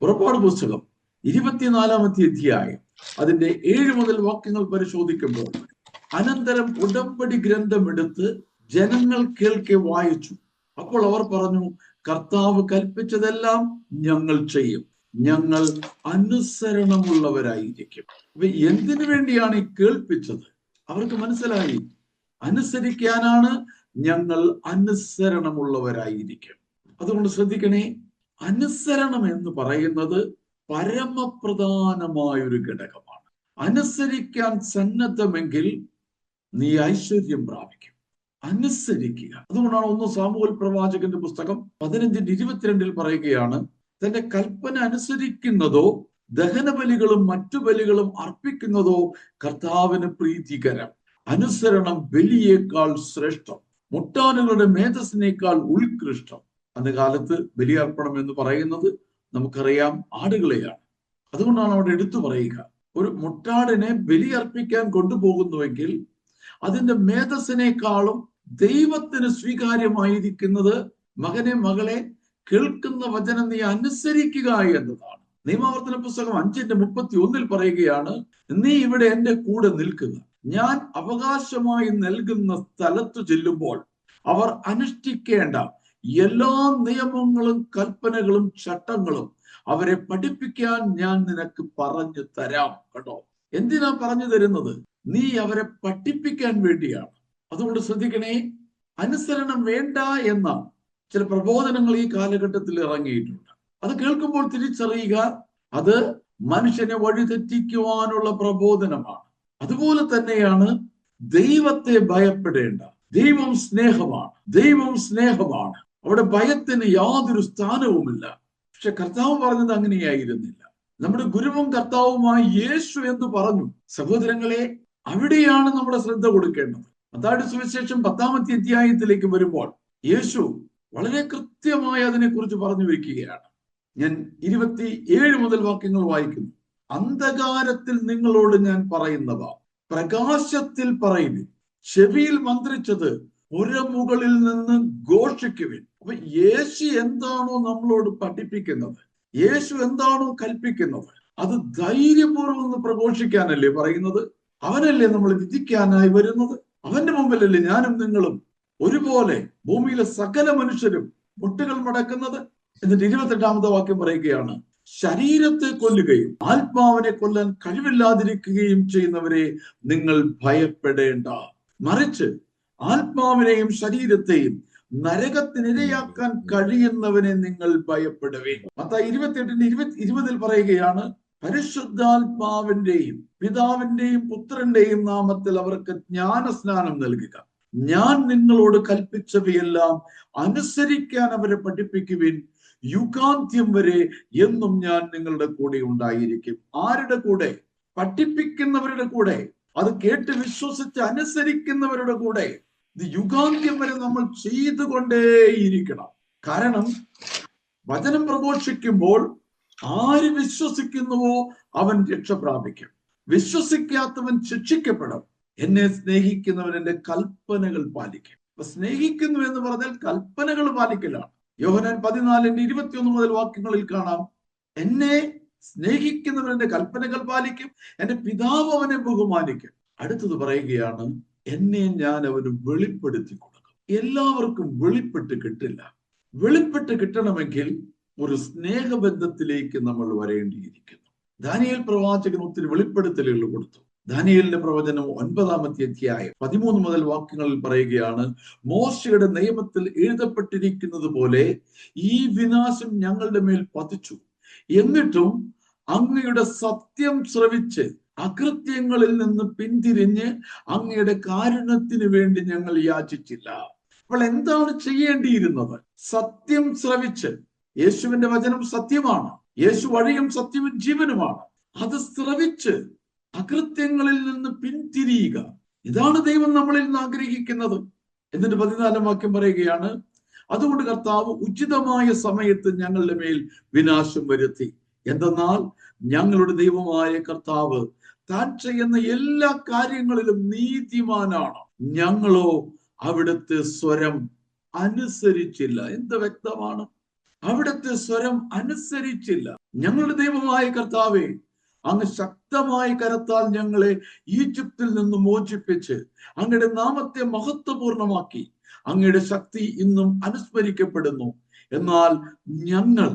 പുറപ്പാട് പുസ്തകം. ഇരുപത്തിനാലാമത്തെ അധ്യായം. അതിന്റെ ഏഴ് മുതൽ വാക്യങ്ങൾ പരിശോധിക്കുമ്പോൾ അനന്തരം ഉടമ്പടി ഗ്രന്ഥമെടുത്ത് ജനങ്ങൾ കേൾക്കെ വായിച്ചു. അപ്പോൾ അവർ പറഞ്ഞു കർത്താവ് കൽപ്പിച്ചതെല്ലാം ഞങ്ങൾ ചെയ്യും. ഞങ്ങൾ അനുസരണമുള്ളവരായിരിക്കും. അപ്പൊ എന്തിനു വേണ്ടിയാണ് ഈ കേൾപ്പിച്ചത്? അവർക്ക് മനസ്സിലായി. അനുസരിക്കാനാണ് ഞങ്ങൾ അനുസരണമുള്ളവരായിരിക്കും. അതുകൊണ്ട് ശ്രദ്ധിക്കണേ അനുസരണം എന്ന് പറയുന്നത് പരമപ്രധാനമായൊരു ഘടകമാണ്. അനുസരിക്കാൻ സന്നദ്ധമെങ്കിൽ നീ ഐശ്വര്യം പ്രാപിക്കും. അനുസരിക്കുക. അതുകൊണ്ടാണ് ഒന്ന് സാമൂഹൽ പ്രവാചകന്റെ പുസ്തകം പതിനഞ്ചിന്റെ ഇരുപത്തിരണ്ടിൽ പറയുകയാണ് തന്റെ കൽപ്പന അനുസരിക്കുന്നതോ ദഹനബലികളും മറ്റു ബലികളും അർപ്പിക്കുന്നതോ കർത്താവിന് പ്രീതികരം. അനുസരണം ബലിയേക്കാൾ ശ്രേഷ്ഠം. മുട്ടാനുകളുടെ മേധസ്സിനേക്കാൾ ഉത്കൃഷ്ടം. അന്ന് കാലത്ത് ബലിയർപ്പണം എന്ന് പറയുന്നത് നമുക്കറിയാം ആടുകളെയാണ്. അതുകൊണ്ടാണ് അവിടെ എടുത്തു പറയുക ഒരു മുട്ടാടിനെ ബലിയർപ്പിക്കാൻ കൊണ്ടുപോകുന്നുവെങ്കിൽ അതിന്റെ മേധസ്സിനേക്കാളും ദൈവത്തിന് സ്വീകാര്യമായിരിക്കുന്നത് മകനെ മകളെ കേൾക്കുന്ന വചനം നീ അനുസരിക്കുക എന്നതാണ്. നിയമാവർത്തന പുസ്തകം അഞ്ചിന്റെ മുപ്പത്തി ഒന്നിൽ പറയുകയാണ് നീ ഇവിടെ എന്റെ കൂടെ നിൽക്കുക. ഞാൻ അവകാശമായി നൽകുന്ന സ്ഥലത്തു ചെല്ലുമ്പോൾ അവർ അനുഷ്ഠിക്കേണ്ട എല്ലാ നിയമങ്ങളും കൽപ്പനകളും ചട്ടങ്ങളും അവരെ പഠിപ്പിക്കാൻ ഞാൻ നിനക്ക് പറഞ്ഞു തരാം കേട്ടോ. എന്തിനാ പറഞ്ഞു തരുന്നത്? നീ അവരെ പഠിപ്പിക്കാൻ വേണ്ടിയാണ്. അതുകൊണ്ട് ശ്രദ്ധിക്കണേ അനുസരണം വേണ്ട എന്ന ചില പ്രബോധനങ്ങൾ ഈ കാലഘട്ടത്തിൽ ഇറങ്ങിയിട്ടുണ്ട്. അത് കേൾക്കുമ്പോൾ തിരിച്ചറിയുക അത് മനുഷ്യനെ വഴിതെറ്റിക്കുവാനുള്ള പ്രബോധനമാണ്. അതുപോലെ തന്നെയാണ് ദൈവത്തെ ഭയപ്പെടേണ്ട. ദൈവം സ്നേഹമാണ്. ദൈവം സ്നേഹമാണ്. അവിടെ ഭയത്തിന് യാതൊരു സ്ഥാനവുമില്ല. പക്ഷെ കർത്താവ് പറഞ്ഞത് അങ്ങനെയായിരുന്നില്ല. നമ്മുടെ ഗുരുവും കർത്താവുമായി യേശു എന്ന് പറഞ്ഞു? സഹോദരങ്ങളെ അവിടെയാണ് നമ്മുടെ ശ്രദ്ധ കൊടുക്കേണ്ടത്. അതാട് സുവിശേഷം പത്താമത്തെ അധ്യായത്തിലേക്ക് വരുമ്പോൾ യേശു വളരെ കൃത്യമായി അതിനെക്കുറിച്ച് പറഞ്ഞു വയ്ക്കുകയാണ്. ഞാൻ ഇരുപത്തി ഏഴ് മുതൽ വാക്യങ്ങൾ വായിക്കുന്നു. അന്ധകാരത്തിൽ നിങ്ങളോട് ഞാൻ പറയുന്നവ പ്രകാശത്തിൽ പറയുന്നു ചെവിയിൽ മന്ത്രിച്ചത് പുരമുകളിൽ നിന്ന് ഘോഷിക്കുവിൻ. അപ്പൊ യേശു എന്താണോ നമ്മളോട് പഠിപ്പിക്കുന്നത്? യേശു എന്താണോ കൽപ്പിക്കുന്നത്? അത് ധൈര്യപൂർവം ഒന്ന് പ്രഘോഷിക്കാനല്ലേ പറയുന്നത്? അവനല്ലേ നമ്മൾ വിധിക്കാനായി വരുന്നത്? അവന്റെ മുമ്പിലല്ലേ ഞാനും നിങ്ങളും ഒരുപോലെ ഭൂമിയിലെ സകല മനുഷ്യരും മുട്ടുകൾ മടക്കുന്നത്? എന്നിട്ട് ഇരുപത്തെട്ടാമത്തെ വാക്യം പറയുകയാണ് ശരീരത്തെ കൊല്ലുകയും ആത്മാവിനെ കൊല്ലാൻ കഴിവില്ലാതിരിക്കുകയും ചെയ്യുന്നവരെ നിങ്ങൾ ഭയപ്പെടേണ്ട. മറിച്ച് ആത്മാവിനെയും ശരീരത്തെയും നരകത്തിനിരയാക്കാൻ കഴിയുന്നവനെ നിങ്ങൾ ഭയപ്പെടുവേ മത്ത ഇരുപത്തിയെട്ടിന്റെ ഇരുപത്തി ഇരുപതിൽ പറയുകയാണ് പരിശുദ്ധാത്മാവിന്റെയും പിതാവിന്റെയും പുത്രന്റെയും നാമത്തിൽ അവർക്ക് ജ്ഞാനസ്നാനം നൽകുക. ഞാൻ നിങ്ങളോട് കൽപ്പിച്ചവയെല്ലാം അനുസരിക്കാൻ അവരെ പഠിപ്പിക്കുവിൻ. യുഗാന്ത്യം വരെ എന്നും ഞാൻ നിങ്ങളുടെ കൂടെ ഉണ്ടായിരിക്കും. ആരുടെ കൂടെ? പഠിപ്പിക്കുന്നവരുടെ കൂടെ. അത് കേട്ട് വിശ്വസിച്ച് അനുസരിക്കുന്നവരുടെ കൂടെ. ഇത് യുഗാന്ത്യം വരെ നമ്മൾ ചെയ്തുകൊണ്ടേയിരിക്കണം. കാരണം വചനം പ്രഘോഷിക്കുമ്പോൾ ആര് വിശ്വസിക്കുന്നുവോ അവൻ രക്ഷ പ്രാപിക്കും. വിശ്വസിക്കാത്തവൻ ശിക്ഷിക്കപ്പെടും. എന്നെ സ്നേഹിക്കുന്നവൻ എന്റെ കൽപ്പനകൾ പാലിക്കും. അപ്പൊ സ്നേഹിക്കുന്നു എന്ന് പറഞ്ഞാൽ കൽപ്പനകൾ പാലിക്കലാണ്. യോഹനാൻ പതിനാലിന്റെ ഇരുപത്തിയൊന്ന് മുതൽ വാക്യങ്ങളിൽ കാണാം. എന്നെ സ്നേഹിക്കുന്നവൻ എന്റെ കൽപ്പനകൾ പാലിക്കും എന്റെ പിതാവ് അവനെ ബഹുമാനിക്കും. അടുത്തത് പറയുകയാണ് എന്നെ ഞാൻ അവന് വെളിപ്പെടുത്തി കൊടുക്കും. എല്ലാവർക്കും വെളിപ്പെട്ട് കിട്ടില്ല. വെളിപ്പെട്ട് കിട്ടണമെങ്കിൽ ഒരു സ്നേഹബന്ധത്തിലേക്ക് നമ്മൾ വരേണ്ടിയിരിക്കുന്നു. ദാനിയേൽ പ്രവാചകൻ ഒത്തിരി വെളിപ്പെടുത്തലുകൾ കൊടുത്തു. ദാനിയലിന്റെ പ്രവചനം ഒൻപതാമത്തെ അധ്യായം പതിമൂന്ന് മുതൽ വാക്യങ്ങളിൽ പറയുകയാണ് മോശയുടെ നിയമത്തിൽ എഴുതപ്പെട്ടിരിക്കുന്നത് പോലെ ഈ വിനാശം ഞങ്ങളുടെ മേൽ പതിച്ചു. എന്നിട്ടും അങ്ങയുടെ സത്യം ശ്രവിച്ച് അകൃത്യങ്ങളിൽ നിന്ന് പിന്തിരിഞ്ഞ് അങ്ങയുടെ കാരുണ്യത്തിന് വേണ്ടി ഞങ്ങൾ യാചിച്ചില്ല. അപ്പോൾ എന്താണ് ചെയ്യേണ്ടിയിരുന്നത്? സത്യം ശ്രവിച്ച് യേശുവിന്റെ വചനം സത്യമാണ്. യേശു വഴിയും സത്യവും ജീവനുമാണ്. അത് ശ്രവിച്ച് അകൃത്യങ്ങളിൽ നിന്ന് പിന്തിരിയുക. ഇതാണ് ദൈവം നമ്മളിൽ നിന്ന് ആഗ്രഹിക്കുന്നത്. എന്നിട്ട് പതിനാലാം വാക്യം പറയുകയാണ് അതുകൊണ്ട് കർത്താവ് ഉചിതമായ സമയത്ത് ഞങ്ങളുടെ മേൽ വിനാശം വരുത്തി. എന്തെന്നാൽ ഞങ്ങളുടെ ദൈവമായ കർത്താവ് താൻ ചെയ്യുന്ന എല്ലാ കാര്യങ്ങളിലും നീതിമാനാണ്. ഞങ്ങളോ അവിടുത്തെ സ്വരം അനുസരിച്ചില്ല. എന്ത് വ്യക്തമാണ്? അവിടുത്തെ സ്വരം അനുസരിച്ചില്ല. ഞങ്ങളുടെ ദൈവമായ കർത്താവെ അങ്ങ് ശക്തമായ കരത്താൽ ഞങ്ങളെ ഈജിപ്തിൽ നിന്ന് മോചിപ്പിച്ച് അങ്ങയുടെ നാമത്തെ മഹത്വപൂർണമാക്കി. അങ്ങയുടെ ശക്തി ഇന്നും അനുസ്മരിക്കപ്പെടുന്നു. എന്നാൽ ഞങ്ങൾ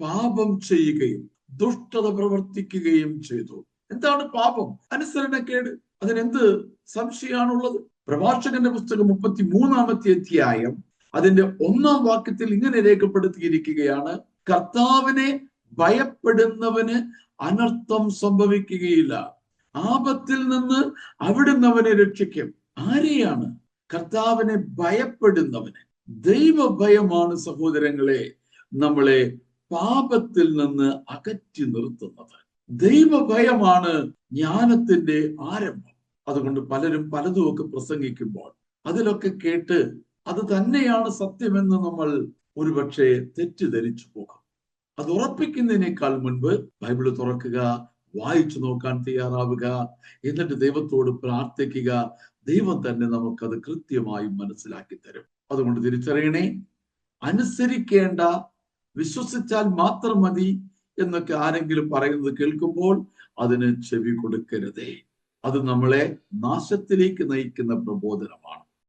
പാപം ചെയ്യുകയും ദുഷ്ടത പ്രവർത്തിക്കുകയും ചെയ്തു. എന്താണ് പാപം? അനുസരണക്കേട് അതിനെന്ത് സംശയമാണുള്ളത്? പ്രഭാഷകന്റെ പുസ്തകം മുപ്പത്തി മൂന്നാമത്തെ അധ്യായം അതിന്റെ ഒന്നാം വാക്യത്തിൽ ഇങ്ങനെ രേഖപ്പെടുത്തിയിരിക്കുകയാണ്. കർത്താവിനെ ഭയപ്പെടുന്നവന് അനർത്ഥം സംഭവിക്കുകയില്ല. ആപത്തിൽ നിന്ന് അവിടുന്ന് അവനെ രക്ഷിക്കും. ആരെയാണ്? കർത്താവിനെ ഭയപ്പെടുന്നവന്. ദൈവഭയമാണ് സഹോദരങ്ങളെ നമ്മളെ പാപത്തിൽ നിന്ന് അകറ്റി നിർത്തുന്നത്. ദൈവഭയമാണ് ജ്ഞാനത്തിന്റെ ആരംഭം. അതുകൊണ്ട് പലരും പലതും ഒക്കെ പ്രസംഗിക്കുമ്പോൾ അതിലൊക്കെ കേട്ട് അത് തന്നെയാണ് സത്യമെന്ന് നമ്മൾ ഒരുപക്ഷെ തെറ്റിദ്ധരിച്ചു പോകും. അത് ഉറപ്പിക്കുന്നതിനേക്കാൾ മുൻപ് ബൈബിൾ തുറക്കുക വായിച്ചു നോക്കാൻ തയ്യാറാവുക എന്നിട്ട് ദൈവത്തോട് പ്രാർത്ഥിക്കുക. ദൈവം തന്നെ നമുക്കത് കൃത്യമായി മനസ്സിലാക്കി തരും. അതുകൊണ്ട് തിരിച്ചറിയണേ അനുസരിക്കേണ്ട വിശ്വസിച്ചാൽ മാത്രം മതി എന്നൊക്കെ ആരെങ്കിലും പറയുന്നത് കേൾക്കുമ്പോൾ അതിന് ചെവി കൊടുക്കരുതേ. അത് നമ്മളെ നാശത്തിലേക്ക് നയിക്കുന്ന പ്രബോധനമാണ്.